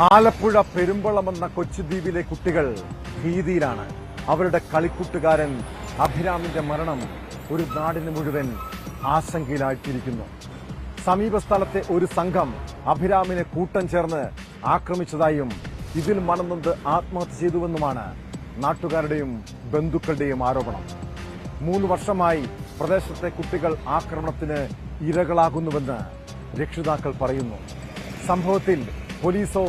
ആലപ്പുഴ പെരുമ്പളം എന്ന കൊച്ചുദ്വീപിലെ കുട്ടികൾ ഭീതിയിലാണ്. അവരുടെ കളിക്കൂട്ടുകാരൻ അഭിരാമിന്റെ മരണം ഒരു നാടിന് മുഴുവൻ ആശങ്കയിലായിട്ടിരിക്കുന്നു. സമീപ സ്ഥലത്തെ ഒരു സംഘം അഭിരാമിനെ കൂട്ടം ചേർന്ന് ആക്രമിച്ചതായും ഇതിൽ മണന്നൊന്ത് ആത്മഹത്യ ചെയ്തുവെന്നുമാണ് നാട്ടുകാരുടെയും ബന്ധുക്കളുടെയും ആരോപണം. മൂന്ന് വർഷമായി പ്രദേശത്തെ കുട്ടികൾ ആക്രമണത്തിന് ഇരകളാകുന്നുവെന്ന് രക്ഷിതാക്കൾ പറയുന്നു. സംഭവത്തിൽ പോലീസോ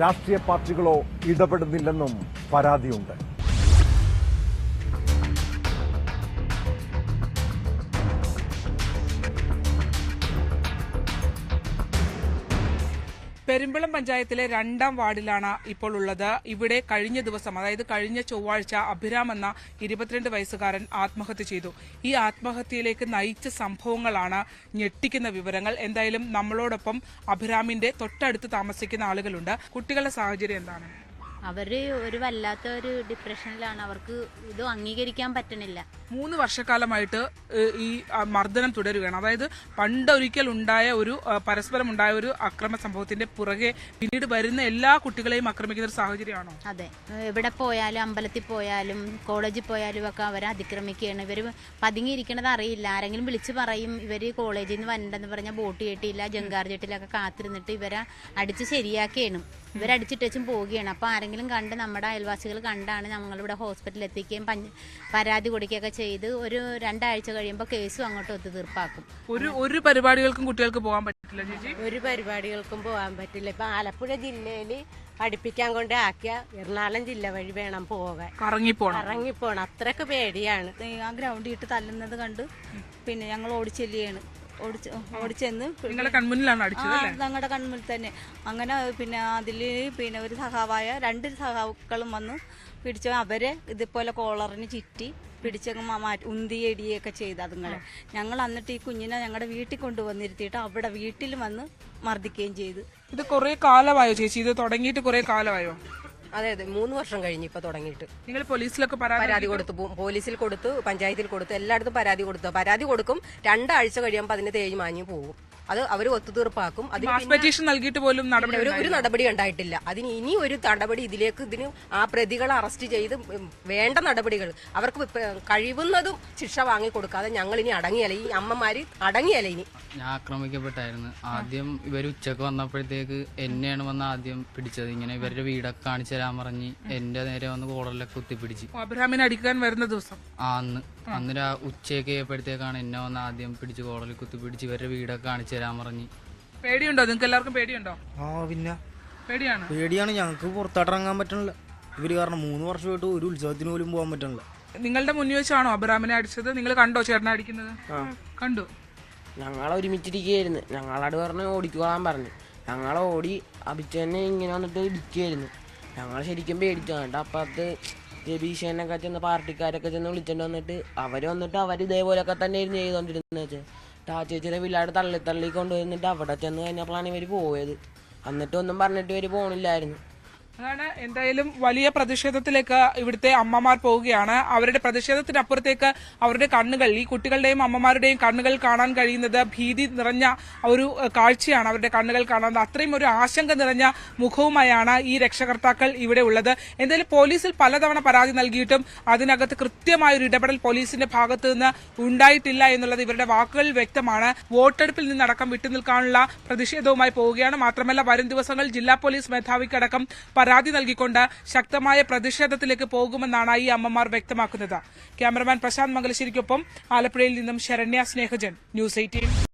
രാഷ്ട്രീയ പാർട്ടികളോ ഇടപെടുന്നില്ലെന്നും പരാതിയുണ്ട്. പെരുമ്പളം പഞ്ചായത്തിലെ രണ്ടാം വാർഡിലാണ് ഇപ്പോൾ ഉള്ളത്. ഇവിടെ കഴിഞ്ഞ ദിവസം അതായത് കഴിഞ്ഞ ചൊവ്വാഴ്ച അഭിരാം എന്ന ഇരുപത്തിരണ്ട് വയസ്സുകാരൻ ആത്മഹത്യ ചെയ്തു. ഈ ആത്മഹത്യയിലേക്ക് നയിച്ച സംഭവങ്ങളാണ് ഞെട്ടിക്കുന്ന വിവരങ്ങൾ. എന്തായാലും നമ്മളോടൊപ്പം അഭിരാമിന്റെ തൊട്ടടുത്ത് താമസിക്കുന്ന ആളുകളുണ്ട്. കുട്ടികളുടെ സാഹചര്യം എന്താണ്? അവർ ഒരു വല്ലാത്ത ഒരു ഡിപ്രഷനിലാണ് അവർക്ക് ഇത് അംഗീകരിക്കാൻ പറ്റണില്ല. മൂന്ന് വർഷക്കാലമായിട്ട് ഈ മർദ്ദനം തുടരുകയാണ്. അതായത് പണ്ടൊരിക്കൽ ഉണ്ടായ ഒരു പരസ്പരം ഉണ്ടായ ഒരു അക്രമ സംഭവത്തിന്റെ പുറകെ പിന്നീട് വരുന്ന എല്ലാ കുട്ടികളെയും ആക്രമിക്കുന്ന ഒരു സാഹചര്യമാണോ? അതെ. എവിടെ പോയാലും അമ്പലത്തിൽ പോയാലും കോളേജിൽ പോയാലും ഒക്കെ അവരെ അതിക്രമിക്കുകയാണ്. ഇവർ പതുങ്ങിയിരിക്കണത് അറിയില്ല. ആരെങ്കിലും വിളിച്ച് പറയും ഇവർ കോളേജിൽ നിന്ന് വരണ്ടെന്ന് പറഞ്ഞാൽ ബോട്ട് കെട്ടിയില്ല ജങ്കാർ ജെട്ടിലൊക്കെ കാത്തിരുന്നിട്ട് ഇവരെ അടിച്ച് ശരിയാക്കുകയാണ് ഇവരടിച്ചിട്ടും പോവുകയാണ്. അപ്പോൾ ആരെങ്കിലും കണ്ട് നമ്മുടെ അയൽവാസികൾ കണ്ടാണ് ഞങ്ങളിവിടെ ഹോസ്പിറ്റലിൽ എത്തിക്കുകയും പരാതി കൊടുക്കുകയൊക്കെ ചെയ്ത് ഒരു രണ്ടാഴ്ച കഴിയുമ്പോൾ കേസും അങ്ങോട്ട് ഒത്തുതീർപ്പാക്കും ഒരു ഒരു പരിപാടികൾക്കും കുട്ടികൾക്ക് പോകാൻ പറ്റില്ല ചേച്ചി? ഒരു പരിപാടികൾക്കും പോകാൻ പറ്റില്ല. ഇപ്പൊ ആലപ്പുഴ ജില്ലയിൽ പഠിപ്പിക്കാൻ കൊണ്ട് ആക്കിയ എറണാകുളം ജില്ല വഴി വേണം പോകാൻ. കറങ്ങിപ്പോണം. ഇറങ്ങിപ്പോണം അത്രയ്ക്ക് പേടിയാണ്. ആ ഗ്രൗണ്ടിൽ ഇട്ട് തല്ലുന്നത് കണ്ട് പിന്നെ ഞങ്ങൾ ഓടിച്ചെല്ലുകയാണ്. ഓടിച്ച് ഓടിച്ചെന്ന് നിങ്ങളെ കൺമുന്നിലാണ് അടിച്ചത് അല്ലേ? ഞങ്ങളുടെ കൺമുന്നിൽ തന്നെ. അങ്ങനെ പിന്നെ അതിൽ പിന്നെ ഒരു സഹാവായ രണ്ട് സഹാക്കളും വന്ന് പിടിച്ചു അവരെ ഇതുപോലെ കോളറിന് ചുറ്റി പിടിച്ചങ്ങ് മാറ്റി ഉന്തി ഇടിയൊക്കെ ചെയ്ത് അതുങ്ങളെ. ഞങ്ങൾ എന്നിട്ട് ഈ കുഞ്ഞിനെ ഞങ്ങളുടെ വീട്ടിൽ കൊണ്ടുവന്നിരുത്തിയിട്ട് അവിടെ വീട്ടിൽ വന്ന് മർദ്ദിക്കുകയും ചെയ്തു. ഇത് കുറെ കാലമായോ ചേച്ചി? ഇത് തുടങ്ങിയിട്ട് കുറെ കാലമായോ? അതെ അതെ. മൂന്ന് വർഷം കഴിഞ്ഞ് ഇപ്പൊ തുടങ്ങിയിട്ട്. നിങ്ങൾ പോലീസിലൊക്കെ പരാതി കൊടുത്തു? പോലീസിൽ കൊടുത്തു പഞ്ചായത്തിൽ കൊടുത്തു എല്ലായിടത്തും പരാതി കൊടുത്തു. പരാതി കൊടുക്കും. രണ്ടാഴ്ച കഴിയുമ്പോൾ അതിന് തേഞ്ഞ് മാഞ്ഞു പോകും അത് അവർ ഒത്തുതീർപ്പാക്കും. അതിന് മാസ് പെറ്റീഷൻ നൽകിയിട്ട് പോലും നടപടി ഒരു നടപടി ഉണ്ടായിട്ടില്ല. അതിന് ഇനി ഒരു നടപടി ഇതിലേക്ക് ഇതിന് ആ പ്രതികളെ അറസ്റ്റ് ചെയ്ത് വേണ്ട നടപടികൾ. അവർക്ക് കഴിവുന്നതും ശിക്ഷ വാങ്ങി കൊടുക്കാതെ ഞങ്ങൾ ഇനി അടങ്ങിയല്ല. ഈ അമ്മമാര് അടങ്ങിയല്ല ഇനി. ഞാൻ ആക്രമിക്കപ്പെട്ടായിരുന്നു. ആദ്യം ഇവർ ഉച്ചയ്ക്ക് വന്നപ്പോഴത്തേക്ക് എന്നെയാണ് വന്ന് ആദ്യം പിടിച്ചത്. ഇങ്ങനെ ഇവരുടെ വീടൊക്കെ കാണിച്ചു തരാൻ പറഞ്ഞ് എന്റെ നേരെ വന്ന് കോളറിലൊക്കെ കുത്തിപ്പിടിച്ച്. അബ്രഹാമിനെ അടിക്കാൻ വരുന്ന ദിവസം. ആ അന്ന്. അന്ന് രാ ഉച്ചയൊക്കെ ആയപ്പോഴത്തേക്കാണ് എന്നെ വന്ന് ആദ്യം പിടിച്ച് കോളറിൽ കുത്തിപ്പിടിച്ച് ഇവരുടെ വീടൊക്കെ കാണിച്ചു തരാൻ പറഞ്ഞ്. പേടിയുണ്ടോ? നിങ്ങൾക്ക് എല്ലാവർക്കും പേടിയുണ്ടോ? ആ പിന്നെ പേടിയാണ്. പേടിയാണ്. ഞങ്ങൾക്ക് പുറത്തോട്ടിറങ്ങാൻ പറ്റണില്ല. ഇവർ കാരണം മൂന്ന് വർഷമായിട്ട് ഒരു ഉത്സവത്തിന് പോലും പോകാൻ പറ്റണില്ല. നിങ്ങളുടെ മുന്നിൽ വെച്ചാണോ അബ്രാമിനെ അടിച്ചത്? നിങ്ങൾ കണ്ടോ ചേട്ടനെ അടിക്കുന്നത്? കണ്ടു. ഞങ്ങൾ ഒരുമിച്ചിരിക്കുകയായിരുന്നു. ഞങ്ങളോട് പറഞ്ഞ് ഓടിക്കുവാൻ പറഞ്ഞു. ഞങ്ങൾ ഓടി അഭിച്ചെന്നെ ഇങ്ങനെ വന്നിട്ട് ഇടിക്കുകയായിരുന്നു. ഞങ്ങൾ ശരിക്കും പേടിച്ചു. അപ്പം അപ്പുറത്ത് രബീഷനൊക്കെ ചെന്ന് പാർട്ടിക്കാരൊക്കെ ചെന്ന് വിളിച്ചിട്ട് വന്നിട്ട് അവർ വന്നിട്ട് അവർ ഇതേപോലെയൊക്കെ തന്നെ ഇരുന്ന് ചെയ്തുകൊണ്ടിരുന്നത് വെച്ചാൽ ആ ചേച്ചിയുടെ വില്ലാട് തള്ളി തള്ളി കൊണ്ടുവന്നിട്ട് അവിടെ ചെന്ന് കഴിഞ്ഞപ്പോഴാണ് ഇവർ പോയത്. എന്നിട്ടൊന്നും പറഞ്ഞിട്ട് ഇവർ പോണില്ലായിരുന്നു. അതാണ് എന്തായാലും വലിയ പ്രതിഷേധത്തിലേക്ക് ഇവിടുത്തെ അമ്മമാർ പോവുകയാണ്. അവരുടെ പ്രതിഷേധത്തിനപ്പുറത്തേക്ക് അവരുടെ കണ്ണുകൾ ഈ കുട്ടികളുടെയും അമ്മമാരുടെയും കണ്ണുകൾ കാണാൻ കഴിയുന്നത് ഭീതി നിറഞ്ഞ ഒരു കാഴ്ചയാണ് അവരുടെ കണ്ണുകൾ കാണുന്നത് അത്രയും ഒരു ആശങ്ക നിറഞ്ഞ മുഖവുമായാണ് ഈ രക്ഷകർത്താക്കൾ ഇവിടെ ഉള്ളത്. എന്തായാലും പോലീസിൽ പലതവണ പരാതി നൽകിയിട്ടും അതിനകത്ത് കൃത്യമായ ഒരു ഇടപെടൽ പോലീസിന്റെ ഭാഗത്ത് നിന്ന് ഉണ്ടായിട്ടില്ല എന്നുള്ളത് ഇവരുടെ വാക്കുകളിൽ വ്യക്തമാണ്. വോട്ടെടുപ്പിൽ നിന്നടക്കം വിട്ടുനിൽക്കാനുള്ള പ്രതിഷേധവുമായി പോവുകയാണ്. മാത്രമല്ല വരും ദിവസങ്ങൾ ജില്ലാ പോലീസ് മേധാവിക്കടക്കം പരാതി നൽകിക്കൊണ്ട് ശക്തമായ പ്രതിഷേധത്തിലേക്ക് പോകുമെന്നാണ് ഈ അമ്മമാർ വ്യക്തമാക്കുന്നത്. ക്യാമറമാൻ പ്രശാന്ത് മംഗലശ്ശേരിക്കൊപ്പം ആലപ്പുഴയിൽ നിന്നും ശരണ്യ സ്നേഹജൻ. News eighteen.